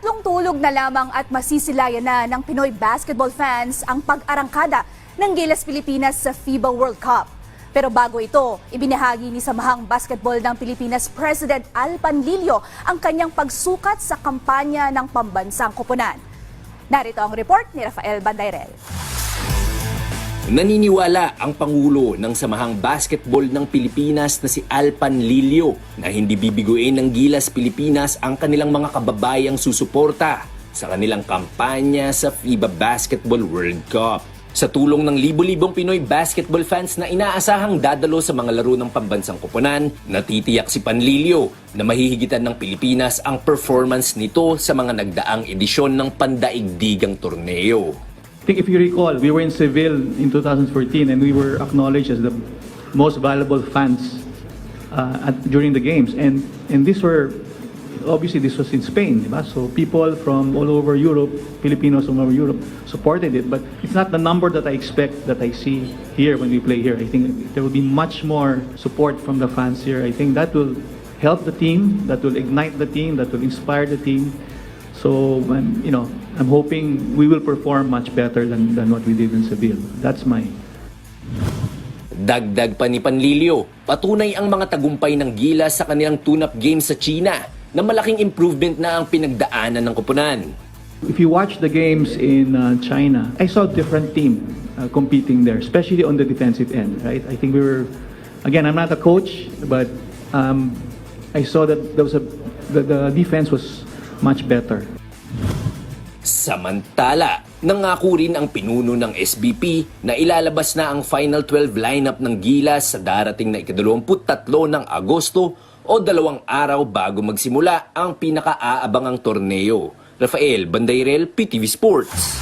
Tatlong tulog na lamang at masisilayan na ng Pinoy basketball fans ang pag-arangkada ng Gilas Pilipinas sa FIBA World Cup. Pero bago ito, ibinahagi ni Samahang Basketball ng Pilipinas President Al Panlilio ang kanyang pagsukat sa kampanya ng pambansang koponan. Narito ang report ni Rafael Bandairel. Naniniwala ang Pangulo ng Samahang Basketball ng Pilipinas na si Alpan Lilio na hindi bibiguin ng Gilas Pilipinas ang kanilang mga kababayang susuporta sa kanilang kampanya sa FIBA Basketball World Cup. Sa tulong ng libo-libong Pinoy basketball fans na inaasahang dadalo sa mga laro ng pambansang koponan, natitiyak si Panlilio na mahihigitan ng Pilipinas ang performance nito sa mga nagdaang edisyon ng pandaigdigang torneo. Think if you recall, we were in Seville in 2014 and we were acknowledged as the most valuable fans uh, at, during the games. And and these were obviously this was in Spain, so people from all over Europe, Filipinos from all over Europe supported it. But it's not the number that I expect that I see here when we play here. I think there will be much more support from the fans here. I think that will help the team, that will ignite the team, that will inspire the team. So, I'm, you know, I'm hoping we will perform much better than, than what we did in Seville. That's my Dagdag pa ni Panlilio, patunay ang mga tagumpay ng Gilas sa kanilang tune-up game sa China na malaking improvement na ang pinagdaanan ng koponan. If you watch the games in uh, China, I saw a different team uh, competing there, especially on the defensive end, right? I think we were, again, I'm not a coach, but um, I saw that there was a, the, the defense was much better. Samantala, nangako rin ang pinuno ng SBP na ilalabas na ang Final 12 lineup ng Gilas sa darating na ika-23 ng Agosto o dalawang araw bago magsimula ang pinaka-aabangang torneo. Rafael Bandairel, PTV Sports.